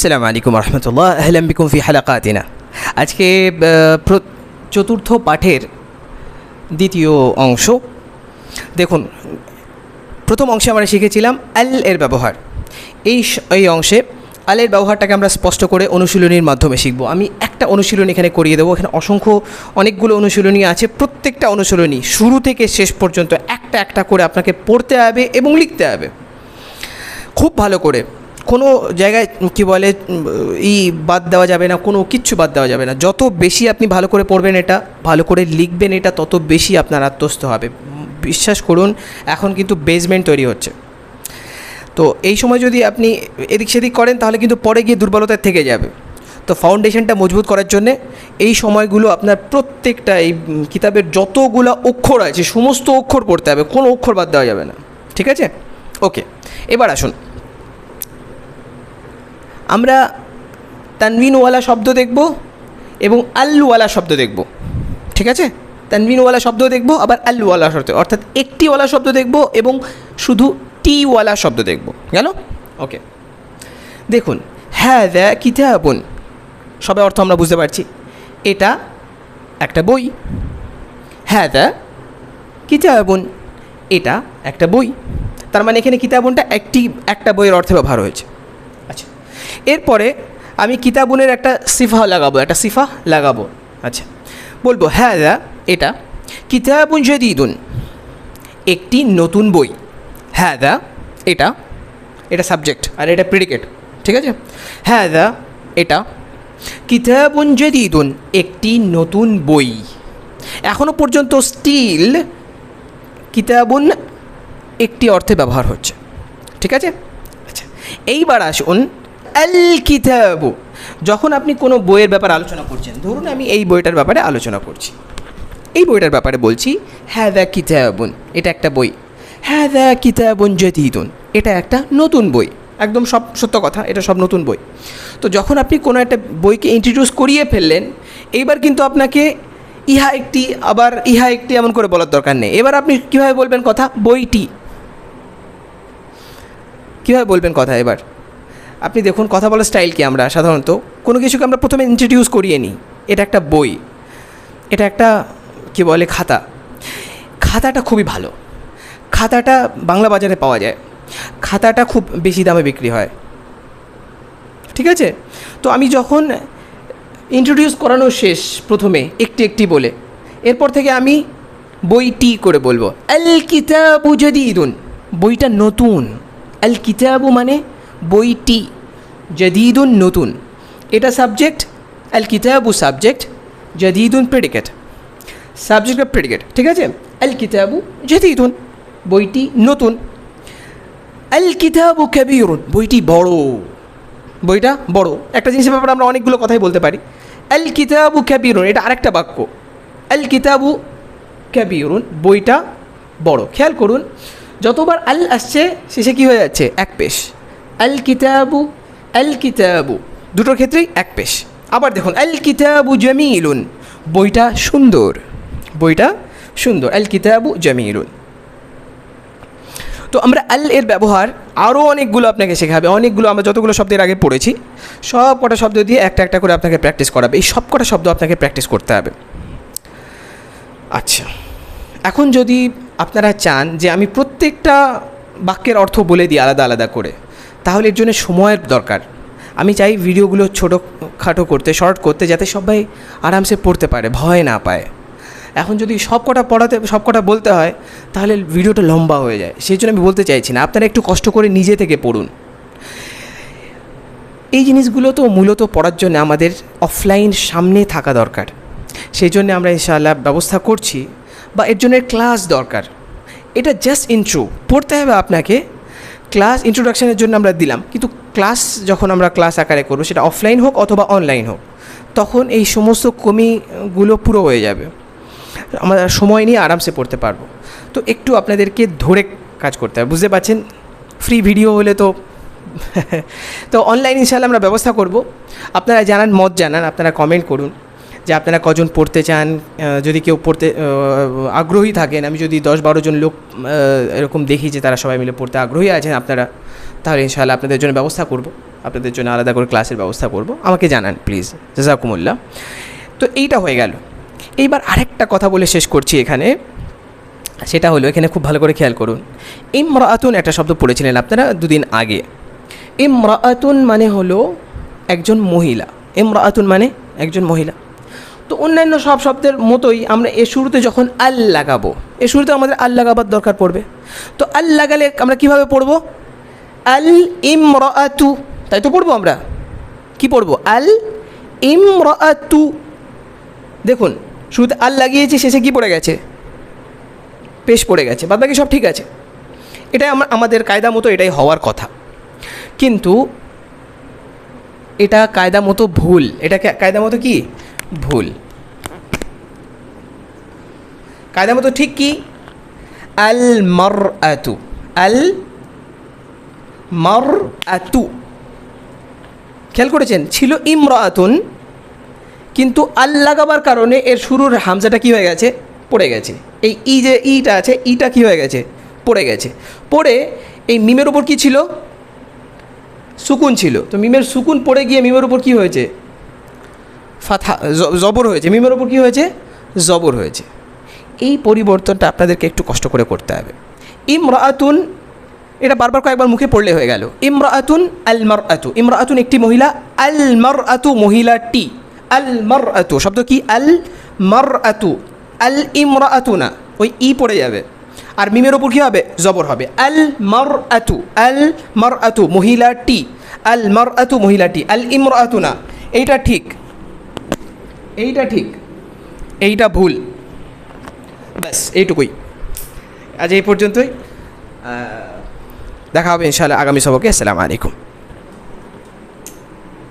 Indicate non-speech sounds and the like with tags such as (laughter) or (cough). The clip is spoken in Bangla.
সালাম আলাইকুম রহমতুল্লাহ, আহলাম বিকুম ফি হালাকাতিনা। আজকে চতুর্থ পাঠের দ্বিতীয় অংশ। দেখুন, প্রথম অংশে আমরা শিখেছিলাম আল এর ব্যবহার। এই এই অংশে আলের ব্যবহারটাকে আমরা স্পষ্ট করে অনুশীলনীর মাধ্যমে শিখব। আমি একটা অনুশীলনী এখানে করিয়ে দেবো। এখানে অসংখ্য, অনেকগুলো অনুশীলনী আছে। প্রত্যেকটা অনুশীলনী শুরু থেকে শেষ পর্যন্ত একটা একটা করে আপনাকে পড়তে হবে এবং লিখতে হবে। খুব ভালো করে কোনো জায়গায় কি বলে ই বাদ দেওয়া যাবে না, কোনো কিচ্ছু বাদ দেওয়া যাবে না। যত বেশি আপনি ভালো করে পড়বেন এটা, ভালো করে লিখবেন এটা, তত বেশি আপনার আত্মস্থ হবে। বিশ্বাস করুন, এখন কিন্তু বেসমেন্ট তৈরি হচ্ছে। তো এই সময় যদি আপনি এদিক সেদিক করেন, তাহলে কিন্তু পরে গিয়ে দুর্বলতা থেকে যাবে। তো ফাউন্ডেশনটা মজবুত করার জন্যে এই সময়গুলো আপনার প্রত্যেকটা এই কিতাবের যতগুলো অক্ষর আছে, সমস্ত অক্ষর পড়তে হবে, কোনো অক্ষর বাদ দেওয়া যাবে না। ঠিক আছে? ওকে এবার আসুন। আমরা তানভিনওয়ালা শব্দ দেখব এবং আল্লুওয়ালা শব্দ দেখব। ঠিক আছে? তানভিনওয়ালা শব্দ দেখব, আবার আল্লুওয়ালা শব্দ। অর্থাৎ একটিওয়ালা শব্দ দেখব এবং শুধু টিওয়ালা শব্দ দেখব। গেল? ওকে। দেখুন হ্যাঁ দ্য কিতাবুন। সবে অর্থ আমরা বুঝতে পারছি। এটা একটা বই। হ্যাঁ দ্য কিতাবুন। এটা একটা বই। তার মানে এখানে কিতাবুনটা একটি, একটা বইয়ের অর্থে ব্যবহার হয়েছে। এরপরে আমি কিতাবুনের একটা সিফা লাগাবো, একটা সিফা লাগাবো। আচ্ছা বলব হ্যাঁ এটা কিতাবুন জদিদুন, একটি নতুন বই। হ্যাঁ দা এটা এটা সাবজেক্ট আর এটা প্রিডিকেট ঠিক আছে? হ্যাঁ দা এটা কিতাবুন জদিদুন, একটি নতুন বই। এখনও পর্যন্ত স্টিল কিতাবুন একটি অর্থে ব্যবহার হচ্ছে, ঠিক আছে? আচ্ছা এইবার আসুন আল কিতাবু যখন আপনি কোনো বইয়ের ব্যাপারে আলোচনা করছেন, ধরুন আমি এই বইটার ব্যাপারে আলোচনা করছি। এই বইটার ব্যাপারে বলছি হ্যাঁ কিতাবুন। এটা একটা বই। হ্যাঁ কিতাবুন জদিদুন। এটা একটা নতুন বই। একদম সব, সত্য কথা, এটা সব নতুন বই। তো যখন আপনি কোনো একটা বইকে ইন্ট্রোডিউস করিয়ে ফেললেন, এইবার কিন্তু আপনাকে ইহা একটি, আবার ইহা একটি এমন করে বলার দরকার নেই। এবার আপনি কীভাবে বলবেন কথা? বইটি। কীভাবে বলবেন কথা এবার? আপনি দেখুন, কথা বলার স্টাইল কি আমরা সাধারণত? কোনো কিছুকে আমরা প্রথমে ইন্ট্রোডিউস করিয়ে নিই। এটা একটা বই। এটা একটা, কি বলে, খাতা। খাতাটা খুবই ভালো। খাতাটা বাংলা বাজারে পাওয়া যায়। খাতাটা খুব বেশি দামে বিক্রি হয়। ঠিক আছে? তো আমি যখন ইন্ট্রোডিউস করানো শেষ প্রথমে, একটি একটি বলে, এরপর থেকে আমি বইটি করে বলব। আল কিতাবু যদি ইদুন বইটা নতুন। আল কিতাবু মানে বইটি জদিদুন নতুন। এটা সাবজেক্ট আল কিতাবু সাবজেক্ট জদিদুন প্রেডিকেট সাবজেক্ট অফ প্রেডিকেট ঠিক আছে? আল কিতাবু জদিদুন, বইটি নতুন। আল কিতাবু কবিরুন, বইটি বড়। বইটা বড়। একটা জিনিসের ব্যাপারে আমরা অনেকগুলো কথাই বলতে পারি। আল কিতাবু ক্যাবিরুন এটা আরেকটা বাক্য। আল কিতাবু ক্যাবিরুন বইটা বড়। খেয়াল করুন, যতবার আল আসছে, শেষে কী হয়ে যাচ্ছে? এক পেশ। আল কিতাবু আল কিতাবু দুটোর ক্ষেত্রেই এক পেশ। আবার দেখুন আল কিতাবু জামিলুন। বইটা সুন্দর। বইটা সুন্দর। আল কিতাবু জামিলুন। তো আমরা আল এর ব্যবহার আরও অনেকগুলো আপনাকে শেখাবে। অনেকগুলো আমরা যতগুলো শব্দের আগে পড়েছি, সব কটা শব্দ দিয়ে একটা একটা করে আপনাকে প্র্যাকটিস করাবে। এই সব কটা শব্দ আপনাকে প্র্যাকটিস করতে হবে। আচ্ছা এখন যদি আপনারা চান যে আমি প্রত্যেকটা বাক্যের অর্থ বলে দিই আলাদা আলাদা করে তাহলে এর জন্য সময়ের দরকার। আমি চাই ভিডিওগুলো ছোটো খাটো করতে, শর্ট করতে, যাতে সবাই আরামসে পড়তে পারে, ভয় না পায়। এখন যদি সব কটা পড়াতে সব কটা বলতে হয়, তাহলে ভিডিওটা লম্বা হয়ে যায়। সেই জন্য আমি বলতে চাইছি না, আপনারা একটু কষ্ট করে নিজে থেকে পড়ুন। এই জিনিসগুলো তো মূলত পড়ার জন্য আমাদের অফলাইন সামনে থাকা দরকার। সেই জন্য আমরা ইনশাআল্লাহ ব্যবস্থা করছি, বা এর জন্য ক্লাস দরকার। এটা জাস্ট ইন্ট্রো পড়তে হবে আপনাকে ক্লাস ইন্ট্রোডাকশনের জন্য আমরা দিলাম। কিন্তু ক্লাস যখন আমরা ক্লাস আকারে করব, সেটা অফলাইন হোক অথবা অনলাইন হোক, তখন এই সমস্ত কমিগুলো পুরো হয়ে যাবে। আমরা সময় নিয়ে আরামসে পড়তে পারব। তো একটু আপনাদেরকে ধরে কাজ করতে হবে। বুঝতে পারছেন? ফ্রি ভিডিও হলে তো (laughs) তো অনলাইন ইনশাল্লাহ আমরা ব্যবস্থা করব। আপনারা জানান, মত জানান, আপনারা কমেন্ট করুন। যে আপনারা কজন পড়তে চান যদি কেউ পড়তে আগ্রহী থাকেন, আমি যদি দশ বারো জন লোক এরকম দেখি যে তারা সবাই মিলে পড়তে আগ্রহী আছেন আপনারা, তাহলে ইনশাআল্লাহ আপনাদের জন্য ব্যবস্থা করব। আপনাদের জন্য আলাদা করে ক্লাসের ব্যবস্থা করব। আমাকে জানান, প্লিজ। জাজাকুমুল্লাহ। তো এইটা হয়ে গেল। এইবার আরেকটা কথা বলে শেষ করছি এখানে। সেটা হলো, এখানে খুব ভালো করে খেয়াল করুন। ইমরাআতুন একটা শব্দ পড়েছিলেন আপনারা দুদিন আগে। ইমরাআতুন মানে হলো একজন মহিলা। ইমরাআতুন মানে একজন মহিলা। তো অন্যান্য সব শব্দের মতোই আমরা এ শুরুতে যখন আল লাগাবো, এ শুরুতে আমাদের আল লাগাবার দরকার পড়বে। তো আল লাগালে আমরা কীভাবে পড়ব? আল ইমরাআতু তাই তো পড়ব আমরা? কি পড়ব? আল ইমরাআতু দেখুন, শুরুতে আল লাগিয়েছি, শেষে কি পড়ে গেছে? পেশ পড়ে গেছে বাদ বাকি সব ঠিক আছে। এটাই আমার আমাদের কায়দা মতো এটাই হওয়ার কথা। কিন্তু এটা কায়দা মতো ভুল। এটা কায়দা মতো কি? ভুল। কায়দা মতো ঠিক কি? আল মর আতু আল মর আতু খেয়াল করেছেন? ছিল ইমর আতুন কিন্তু আল লাগাবার কারণে এর শুরুর হামজাটা কি হয়ে গেছে? পড়ে গেছে। এই ই যে ইটা আছে, ইটা কি হয়ে গেছে? পড়ে গেছে। পড়ে এই মিমের ওপর কি ছিল? সুকুন ছিল। তো মিমের সুকুন পড়ে গিয়ে মিমের উপর কি হয়েছে? ফাথা জবর হয়েছে। মিমের ওপর কী হয়েছে? জবর হয়েছে। এই পরিবর্তনটা আপনাদেরকে একটু কষ্ট করে করতে হবে। ইমরাতুন, এটা বারবার কয়েকবার মুখে পড়লে হয়ে গেল। ইমরাতুন আল মার আতু ইমরাতুন একটি মহিলা আল মার আতু মহিলাটি। আল মার আতু শব্দ কি? আল মার আতু আল ইমরাতু না ওই ই পড়ে যাবে। আর মিমের ওপর কী হবে? জবর হবে। আল মার আতু আল মার আতু মহিলাটি। আল মার আতু মহিলাটি। আল ইমরাতু না এইটা ঠিক। এইটা ঠিক, এইটা ভুল। ব্যাস, এইটুকুই। আজ এই পর্যন্তই। দেখা হবে ইনশাআল্লাহ আগামী সবকে। আসসালামু আলাইকুম।